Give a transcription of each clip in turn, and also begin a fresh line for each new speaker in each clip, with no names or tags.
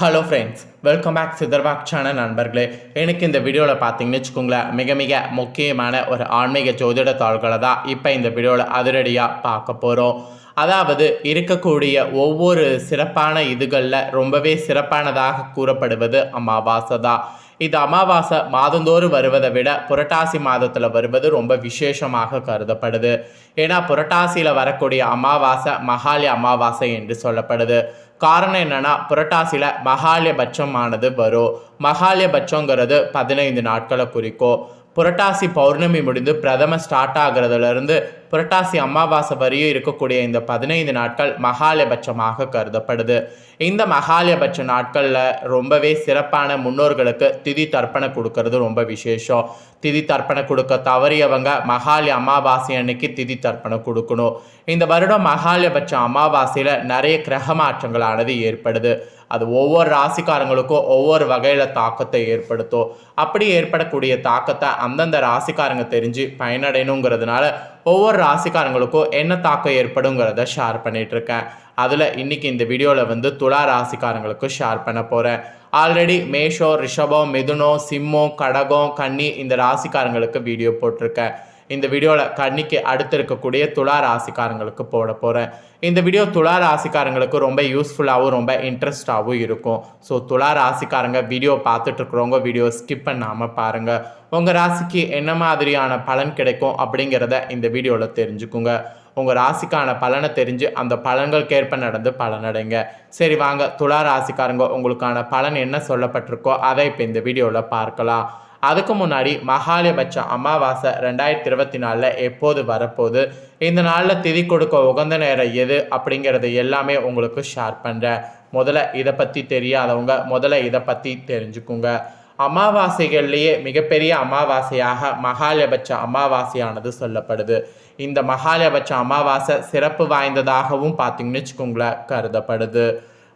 Hello friends welcome back சிதர்பாக் channel நண்பர்களே. எனக்கு இந்த வீடியோவில் பார்த்தீங்கன்னு வச்சுக்கோங்களேன் மிக மிக முக்கியமான ஒரு ஆன்மீக ஜோதிட தாள்களை தான் இப்போ இந்த வீடியோவில் அதிரடியாக பார்க்க போகிறோம் அதாவது இருக்கக்கூடிய ஒவ்வொரு சிறப்பான இதுகளில் ரொம்பவே சிறப்பானதாக கூறப்படுவது அமாவாசை தான். இது அமாவாசை மாதந்தோறும் வருவதை விட புரட்டாசி மாதத்தில் வருவது ரொம்ப விசேஷமாக கருதப்படுது. ஏன்னா புரட்டாசியில் வரக்கூடிய அமாவாசை மகாலி அமாவாசை என்று சொல்லப்படுது. காரணம் என்னென்னா புரட்டாசியில் மகாலயபட்சமானது வரும். மகாலயபட்சங்கிறது பதினைந்து நாட்களை குறிக்கும். புரட்டாசி பௌர்ணமி முடிந்து பிரதம ஸ்டார்ட் ஆகிறதுலேருந்து புரட்டாசி அமாவாசை வரையும் இருக்கக்கூடிய இந்த பதினைந்து நாட்கள் மகாலயபட்சமாக கருதப்படுது. இந்த மகாலயபட்ச நாட்களில் ரொம்பவே சிறப்பான முன்னோர்களுக்கு திதி தர்ப்பணம் கொடுக்கறது ரொம்ப விசேஷம். திதி தர்ப்பணம் கொடுக்க தவறியவங்க மகாலய அமாவாசை அன்னைக்கு திதி தர்ப்பணம் கொடுக்கணும். இந்த வருடம் மகாலயபட்ச அமாவாசையில் நிறைய கிரக மாற்றங்களானது ஏற்படுது. அது ஒவ்வொரு ராசிக்காரங்களுக்கும் ஒவ்வொரு வகையில் தாக்கத்தை ஏற்படுத்தும். அப்படி ஏற்படக்கூடிய தாக்கத்தை அந்தந்த ராசிக்காரங்க தெரிஞ்சு பயனடையணுங்கிறதுனால ஒவ்வொரு ராசிக்காரங்களுக்கும் என்ன தாக்கம் ஏற்படுங்கிறத ஷேர் பண்ணிகிட்ருக்கேன் அதில் இன்னைக்கு இந்த வீடியோவில் வந்து துலா ராசிக்காரங்களுக்கு ஷேர் பண்ண போகிறேன் ஆல்ரெடி மேஷோ ரிஷபம் மிதுனோ சிம்மம் கடகம் கன்னி இந்த ராசிக்காரங்களுக்கு வீடியோ போட்டிருக்கேன். இந்த வீடியோவில் கன்னிக்கு அடுத்து இருக்கக்கூடிய துலா ராசிக்காரங்களுக்கு போட போகிறேன் இந்த வீடியோ துலா ராசிக்காரங்களுக்கு ரொம்ப யூஸ்ஃபுல்லாகவும் ரொம்ப இன்ட்ரெஸ்டாகவும் இருக்கும். ஸோ துலா ராசிக்காரங்க வீடியோ பார்த்துட்டு இருக்கிறவங்க வீடியோ ஸ்கிப் பண்ணாமல் பாருங்கள் உங்கள் ராசிக்கு என்ன மாதிரியான பலன் கிடைக்கும் அப்படிங்கிறத இந்த வீடியோவில் தெரிஞ்சுக்குங்க. உங்கள் ராசிக்கான பலனை தெரிஞ்சு அந்த பலன்களுக்கேற்ப நடந்து பலனடைங்க. சரி வாங்க. துலா ராசிக்காரங்க உங்களுக்கான பலன் என்ன சொல்லப்பட்டிருக்கோ அதை இப்போ இந்த வீடியோவில் பார்க்கலாம். அதுக்கு முன்னாடி மகாலயபட்ச அமாவாசை ரெண்டாயிரத்தி இருபத்தி நாலில் எப்போது வரப்போகுது? இந்த நாளில் திதி கொடுக்க உகந்த நேரம் எது? அப்படிங்கிறது எல்லாமே உங்களுக்கு ஷேர் பண்ணுறேன் முதல்ல இதை பற்றி தெரியாதவங்க முதல்ல இதை பற்றி தெரிஞ்சுக்குங்க. அமாவாசைகள்லேயே மிகப்பெரிய அமாவாசையாக மகாலயபட்ச அமாவாசையானது சொல்லப்படுது. இந்த மகாலயபட்ச அமாவாசை சிறப்பு வாய்ந்ததாகவும் பார்த்தீங்கன்னு வச்சுக்கோங்களேன் கருதப்படுது.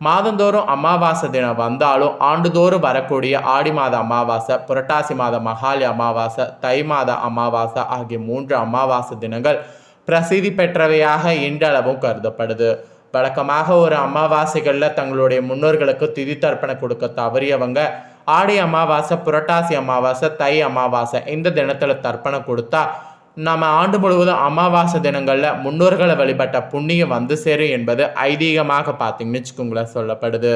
மாதந்தோறும் அமாவாசை தினம் வந்தாலும் ஆண்டுதோறும் வரக்கூடிய ஆடி மாத அமாவாசை புரட்டாசி மாத மகாலி அமாவாசை தை மாத அமாவாசை ஆகிய மூன்று அமாவாசை தினங்கள் பிரசித்தி பெற்றவையாக இன்றளவும் கருதப்படுது. வழக்கமாக ஒரு அமாவாசைகளில் தங்களுடைய முன்னோர்களுக்கு திதி தர்ப்பணம் கொடுக்க தவறியவங்க ஆடி அமாவாசை புரட்டாசி அமாவாசை தை அமாவாசை இந்த தினத்தில் தர்ப்பணம் கொடுத்தா நம்ம ஆண்டு முழுவதும் அமாவாசை தினங்களில் முன்னோர்களை வழிபட்ட புண்ணியம் வந்து சேரும் என்பது ஐதீகமாக பார்த்தீங்கன்னு வச்சுக்கோங்களேன் சொல்லப்படுது.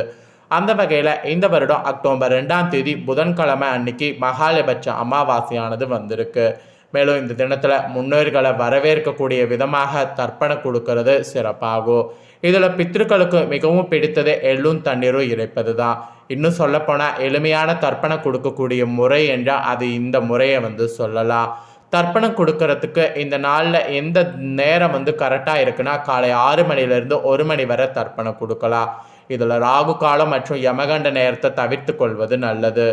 அந்த வகையில் இந்த வருடம் அக்டோபர் ரெண்டாம் தேதி புதன்கிழமை அன்னைக்கு மகாலபட்ச அமாவாசையானது வந்திருக்கு. மேலும் இந்த தினத்தில் முன்னோர்களை வரவேற்கக்கூடிய விதமாக தர்ப்பணம் கொடுக்கறது சிறப்பாகும். இதில் பித்ருக்களுக்கு மிகவும் பிடித்தது எள்ளும் தண்ணீரும் இறைப்பது தான் இன்னும் சொல்லப்போனால் எளிமையான தர்ப்பணம் கொடுக்கக்கூடிய முறை என்றால் அது இந்த முறையை வந்து சொல்லலாம். தர்ப்பணம் கொடுக்கறதுக்கு இந்த நாளில் எந்த நேரம் வந்து கரெக்டாக இருக்குன்னா காலை ஆறு மணிலேருந்து ஒரு மணி வரை தர்ப்பணம் கொடுக்கலாம். இதில் ராகு காலம் மற்றும் யமகண்ட நேரத்தை தவிர்த்து கொள்வது நல்லது.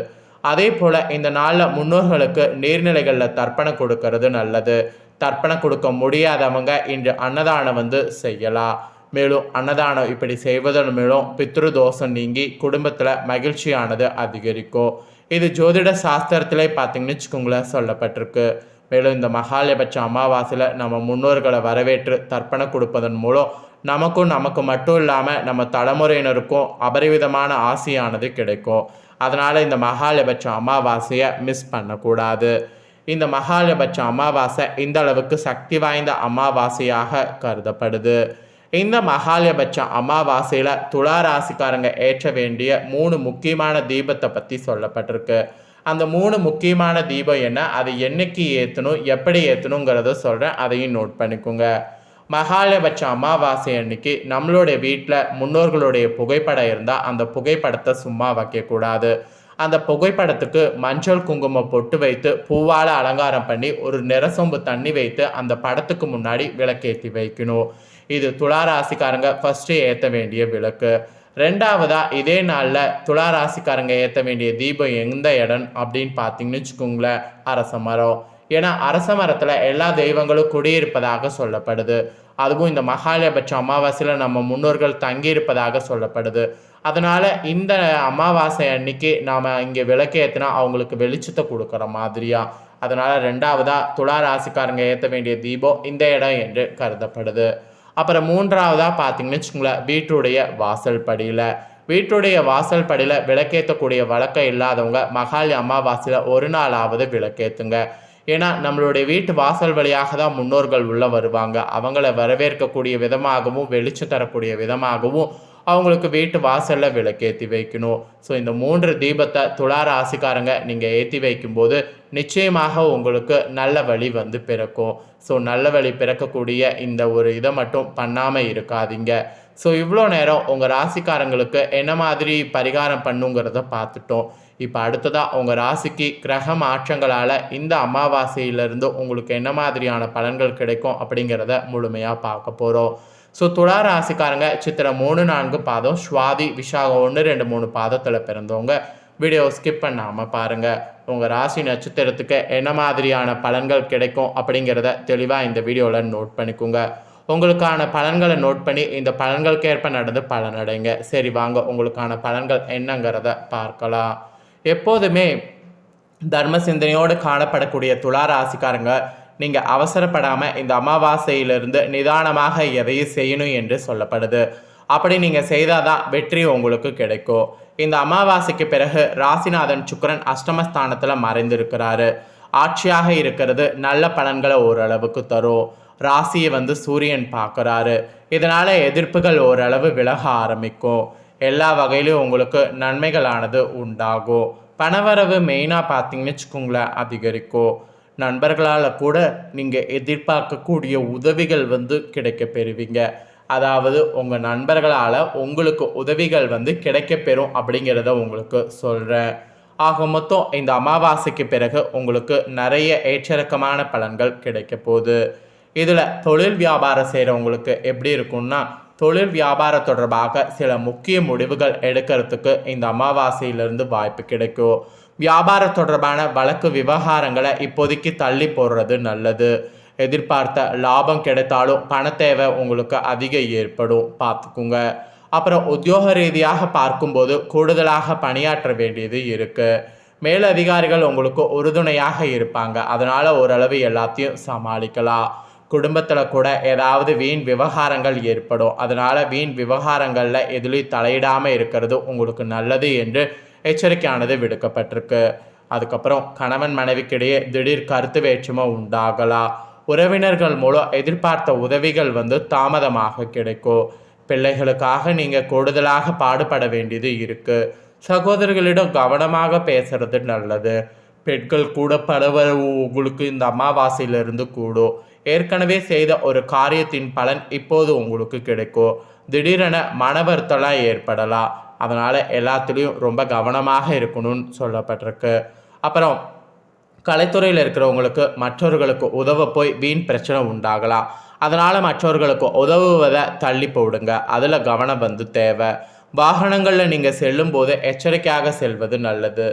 அதே போல் இந்த நாளில் முன்னோர்களுக்கு நீர்நிலைகளில் தர்ப்பணம் கொடுக்கறது நல்லது. தர்ப்பணம் கொடுக்க முடியாதவங்க இன்று அன்னதானம் வந்து செய்யலாம். மேலும் அன்னதானம் இப்படி செய்வதன் மூலம் பித்ரு தோஷம் நீங்கி குடும்பத்தில் மகிழ்ச்சியானது அதிகரிக்கும். இது ஜோதிட சாஸ்திரத்திலே பார்த்தீங்கன்னு வச்சுக்கோங்களேன் சொல்லப்பட்டிருக்கு. மேலும் இந்த மகாலயபட்ச அமாவாசையில் நம்ம முன்னோர்களை வரவேற்று தர்ப்பணம் கொடுப்பதன் மூலம் நமக்கும் நமக்கு மட்டும் இல்லாமல் நம்ம தலைமுறையினருக்கும் அபரிவிதமான ஆசையானது கிடைக்கும். அதனால் இந்த மகாலயபட்ச அமாவாசையை மிஸ் பண்ணக்கூடாது. இந்த மகாலயபட்ச அமாவாசை இந்த அளவுக்கு சக்தி வாய்ந்த அமாவாசையாக கருதப்படுது. இந்த மகாலயபட்ச அமாவாசையில் துலா ராசிக்காரங்க ஏற்ற வேண்டிய மூணு முக்கியமான தீபத்தை பற்றி சொல்லப்பட்டிருக்கு. அந்த மூணு முக்கியமான தீபம் என்ன? அதை என்னைக்கு ஏற்றணும் எப்படி ஏற்றணுங்கிறத சொல்கிறேன் அதையும் நோட் பண்ணிக்கோங்க. மகாலபட்ச அமாவாசை அன்னைக்கு நம்மளுடைய வீட்டில் முன்னோர்களுடைய புகைப்படம் இருந்தால் அந்த புகைப்படத்தை சும்மா வைக்கக்கூடாது. அந்த புகைப்படத்துக்கு மஞ்சள் குங்குமம் பொட்டு வைத்து பூவால் அலங்காரம் பண்ணி ஒரு நிறசொம்பு தண்ணி வைத்து அந்த படத்துக்கு முன்னாடி விளக்கேற்றி வைக்கணும். இது துலா ராசிக்காரங்க ஃபஸ்ட்டு ஏற்ற வேண்டிய விளக்கு. ரெண்டாவதா இதே நாளில் துலா ராசிக்காரங்க ஏற்ற வேண்டிய தீபம் எந்த இடம் அப்படின்னு பார்த்தீங்கன்னு வச்சுக்கோங்களேன் அரச மரம். ஏன்னா அரச மரத்தில் எல்லா தெய்வங்களும் குடியிருப்பதாக சொல்லப்படுது. அதுவும் இந்த மகாலயபட்ச அமாவாசையில் நம்ம முன்னோர்கள் தங்கியிருப்பதாக சொல்லப்படுது. அதனால் இந்த அமாவாசை அன்னைக்கு நாம் இங்கே விளக்கேற்றினா அவங்களுக்கு வெளிச்சத்தை கொடுக்குற மாதிரியா? அதனால் ரெண்டாவதாக துளா ராசிக்காரங்க ஏற்ற வேண்டிய தீபம் இந்த இடம் என்று கருதப்படுது. அப்புறம் மூன்றாவதாக பார்த்தீங்கன்னு வச்சுக்கோங்களேன் வீட்டுடைய வாசல் படியில். வீட்டுடைய வாசல் படியில் விளக்கேற்றக்கூடிய வழக்கம் இல்லாதவங்க மகாலி அமாவாசையில் ஒரு நாளாவது விளக்கேற்றுங்க. ஏன்னா நம்மளுடைய வீட்டு வாசல் வழியாக தான் முன்னோர்கள் உள்ளே வருவாங்க. அவங்கள வரவேற்கக்கூடிய விதமாகவும் வெளிச்சம் தரக்கூடிய விதமாகவும் அவங்களுக்கு வீட்டு வாசலில் விளக்கேற்றி வைக்கணும். ஸோ இந்த மூன்று தீபத்தை துலா ராசிக்காரங்க நீங்கள் ஏற்றி வைக்கும்போது நிச்சயமாக உங்களுக்கு நல்ல வழி வந்து பிறக்கும். ஸோ நல்ல வழி பிறக்கக்கூடிய இந்த ஒரு இதை மட்டும் பண்ணாமல் இருக்காதீங்க. ஸோ இவ்வளோ நேரம் உங்கள் ராசிக்காரங்களுக்கு என்ன மாதிரி பரிகாரம் பண்ணுங்கிறத பார்த்துட்டோம். இப்போ அடுத்ததாக உங்கள் ராசிக்கு கிரக மாற்றங்களால் இந்த அமாவாசையிலிருந்து உங்களுக்கு என்ன மாதிரியான பலன்கள் கிடைக்கும் அப்படிங்கிறத முழுமையாக பார்க்க போகிறோம் ஸோ துளா ராசிக்காரங்க சித்திரை மூணு நான்கு பாதம் சுவாதி விஷாகம் ஒன்று ரெண்டு மூணு பாதத்தில் பிறந்தவங்க. வீடியோ ஸ்கிப் பண்ணாமல் பாருங்கள் உங்கள் ராசி நட்சத்திரத்துக்கு என்ன மாதிரியான பலன்கள் கிடைக்கும் அப்படிங்கிறத தெளிவாக இந்த வீடியோவில் நோட் பண்ணிக்கோங்க. உங்களுக்கான பலன்களை நோட் பண்ணி இந்த பலன்களுக்கேற்ப நடந்து பலனடைங்க சரி வாங்க உங்களுக்கான பலன்கள் என்னங்கிறத பார்க்கலாம். எப்போதுமே தர்ம சிந்தனையோடு காணப்படக்கூடிய துலா ராசிக்காரங்க நீங்கள் அவசரப்படாமல் இந்த அமாவாசையிலிருந்து நிதானமாக எதையும் செய்யணும் என்று சொல்லப்படுது. அப்படி நீங்கள் செய்தால் தான் வெற்றி உங்களுக்கு கிடைக்கும். இந்த அமாவாசைக்கு பிறகு ராசிநாதன் சுக்கரன் அஷ்டமஸ்தானத்தில் மறைந்திருக்கிறாரு. ஆட்சியாக இருக்கிறது நல்ல பலன்களை ஓரளவுக்கு தரும். ராசியை வந்து சூரியன் பார்க்குறாரு. இதனால் எதிர்ப்புகள் ஓரளவு விலக ஆரம்பிக்கும். எல்லா வகையிலும் உங்களுக்கு நன்மைகளானது உண்டாகும். பணவரவு மெயினாக பார்த்தீங்கன்னு வச்சுக்கோங்களேன் அதிகரிக்கும். நண்பர்களால் கூட நீங்கள் எதிர்பார்க்கக்கூடிய உதவிகள் வந்து கிடைக்க பெறுவீங்க. அதாவது உங்கள் நண்பர்களால் உங்களுக்கு உதவிகள் வந்து கிடைக்க பெறும் அப்படிங்கிறத உங்களுக்கு சொல்கிறேன் ஆக மொத்தம் இந்த அமாவாசைக்கு பிறகு உங்களுக்கு நிறைய ஏற்றிறக்கமான பலன்கள் கிடைக்க போகுது. இதில் தொழில் வியாபாரம் செய்கிறவங்களுக்கு எப்படி இருக்கும்னா தொழில் வியாபாரம் தொடர்பாக சில முக்கிய முடிவுகள் எடுக்கிறதுக்கு இந்த அமாவாசையிலிருந்து வாய்ப்பு கிடைக்கும். வியாபாரம் தொடர்பான வழக்கு விவகாரங்களை இப்போதைக்கு தள்ளி போடுறது நல்லது. எதிர்பார்த்த லாபம் கிடைத்தாலும் பண தேவை உங்களுக்கு அதிக ஏற்படும். பார்த்துக்குங்க. அப்புறம் உத்தியோக ரீதியாக பார்க்கும்போது கூடுதலாக பணியாற்ற வேண்டியது இருக்குது மேலதிகாரிகள் உங்களுக்கு உறுதுணையாக இருப்பாங்க. அதனால் ஓரளவு எல்லாத்தையும் சமாளிக்கலாம். குடும்பத்தில் கூட ஏதாவது வீண் விவகாரங்கள் ஏற்படும். அதனால் வீண் விவகாரங்களில் எதுலேயும் தலையிடாமல் இருக்கிறது உங்களுக்கு நல்லது என்று எச்சரிக்கையானது விடுக்கப்பட்டிருக்கு. அதுக்கப்புறம் கணவன் மனைவிக்கிடையே திடீர் கருத்து வேற்றுமை உண்டாகலாம் உறவினர்கள் மூலம் எதிர்பார்த்த உதவிகள் வந்து தாமதமாக கிடைக்கும். பிள்ளைகளுக்காக நீங்கள் கூடுதலாக பாடுபட வேண்டியது இருக்குது சகோதரர்களிடம் கவனமாக பேசுறது நல்லது. பெண்கள் கூட பலவர் உங்களுக்கு இந்த அமாவாசையிலிருந்து கூடும். ஏற்கனவே செய்த ஒரு காரியத்தின் பலன் இப்போது உங்களுக்கு கிடைக்கும். திடீரென மன வருத்தலாம் ஏற்படலாம். அதனால் எல்லாத்துலேயும் ரொம்ப கவனமாக இருக்கணும்னு சொல்லப்பட்டிருக்கு. அப்புறம் கலைத்துறையில் இருக்கிறவங்களுக்கு மற்றவர்களுக்கு உதவ போய் வீண் பிரச்சனை உண்டாகலாம். அதனால் மற்றவர்களுக்கு உதவுவதை தள்ளி போடுங்க. அதில் கவனம் வந்து தேவை. வாகனங்களில் நீங்கள் செல்லும்போது எச்சரிக்கையாக செல்வது நல்லது.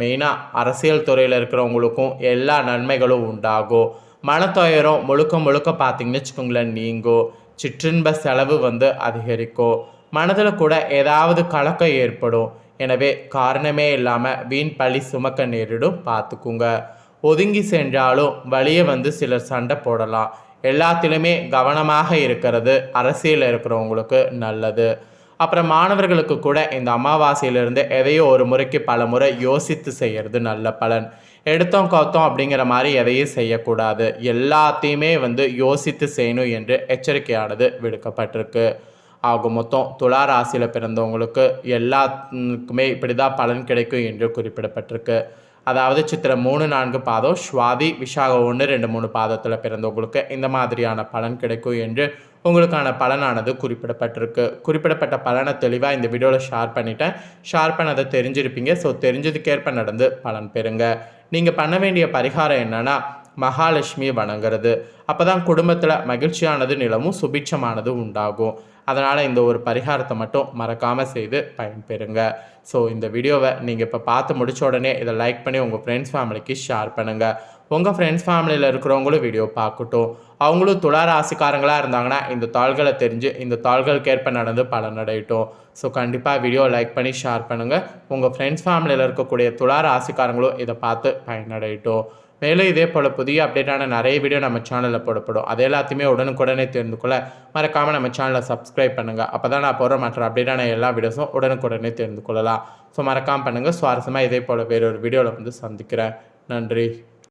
மெயினாக அரசியல் துறையில் இருக்கிறவங்களுக்கும் எல்லா நன்மைகளும் உண்டாகும். மனத்துயரம் முழுக்க முழுக்க பார்த்தீங்கன்னு வச்சுக்கோங்களேன் நீங்கும். சிற்றின்ப செலவு வந்து அதிகரிக்கும். மனதில் கூட ஏதாவது கலக்கம் ஏற்படும். எனவே காரணமே இல்லாமல் வீண் பழி சுமக்க நேரிடும். பார்த்துக்குங்க. ஒதுங்கி சென்றாலும் வழியே வந்து சிலர் சண்டை போடலாம். எல்லாத்திலுமே கவனமாக இருக்கிறது அரசியலில் இருக்கிறவங்களுக்கு நல்லது. அப்புறம் மாணவர்களுக்கு கூட இந்த அமாவாசையிலிருந்து எதையோ ஒரு முறைக்கு பல முறை யோசித்து செய்கிறது நல்ல பலன். எடுத்தோம் கவுத்தோம் அப்படிங்கிற மாதிரி எதையும் செய்யக்கூடாது. எல்லாத்தையுமே வந்து யோசித்து செய்யணும் என்று எச்சரிக்கையானது விடுக்கப்பட்டிருக்கு. ஆக மொத்தம் துலா ராசியில் பிறந்தவங்களுக்கு எல்லாத்துக்குமே இப்படி தான் பலன் கிடைக்கும் என்று குறிப்பிடப்பட்டிருக்கு. அதாவது சித்திரை மூணு நான்கு பாதம் சுவாதி விஷாக ஒன்று ரெண்டு மூணு பாதத்தில் பிறந்தவங்களுக்கு இந்த மாதிரியான பலன் கிடைக்கும் என்று உங்களுக்கான பலனானது குறிப்பிடப்பட்டிருக்கு. குறிப்பிடப்பட்ட பலனை தெளிவாக இந்த வீடியோவில் ஷேர் பண்ணிட்டேன். ஷேர் பண்ணதை தெரிஞ்சிருப்பீங்க. ஸோ தெரிஞ்சதுக்கேற்ப நடந்து பலன் பெறுங்க. நீங்கள் பண்ண வேண்டிய பரிகாரம் என்னென்னா மகாலட்சுமியை வணங்குறது. அப்போ தான் குடும்பத்தில் மகிழ்ச்சியானது நிலமும் சுபிட்சமானது உண்டாகும். அதனால் இந்த ஒரு பரிகாரத்தை மட்டும் மறக்காமல் செய்து பயன்பெறுங்க. ஸோ இந்த வீடியோவை நீங்கள் இப்போ பார்த்து முடிச்ச உடனே இதை லைக் பண்ணி உங்கள் ஃப்ரெண்ட்ஸ் ஃபேமிலிக்கு ஷேர் பண்ணுங்கள் உங்கள் ஃப்ரெண்ட்ஸ் ஃபேமிலியில் இருக்கிறவங்களும் வீடியோ பார்க்கட்டும். அவங்களும் துளா ராசிக்காரங்களாக இருந்தாங்கன்னா இந்த தாள்களை தெரிஞ்சு இந்த தாள்களுக்கேற்ப நடந்து பலனடையட்டும் ஸோ கண்டிப்பாக வீடியோ லைக் பண்ணி ஷேர் பண்ணுங்கள் உங்கள் ஃப்ரெண்ட்ஸ் ஃபேமிலியில் இருக்கக்கூடிய துளா ராசிக்காரங்களும் இதை பார்த்து பயனடையட்டும். மேலும் இதே போல் புதிய அப்டேட்டான நிறைய வீடியோ நம்ம சேனலில் போடப்படும். அது எல்லாத்தையுமே உடனுக்குடனே தெரிந்து கொள்ள மறக்காமல் நம்ம சேனலை சப்ஸ்கிரைப் பண்ணுங்கள் அப்போ தான் நான் போகிற மற்ற அப்டேட்டான எல்லா வீடியோஸும் உடனுக்குடனே தெரிந்து கொள்ளலாம் ஸோ மறக்காமல் பண்ணுங்கள் சுவாரஸ்யமாக இதே போல் வேறொரு வீடியோவில் வந்து சந்திக்கிறேன். நன்றி.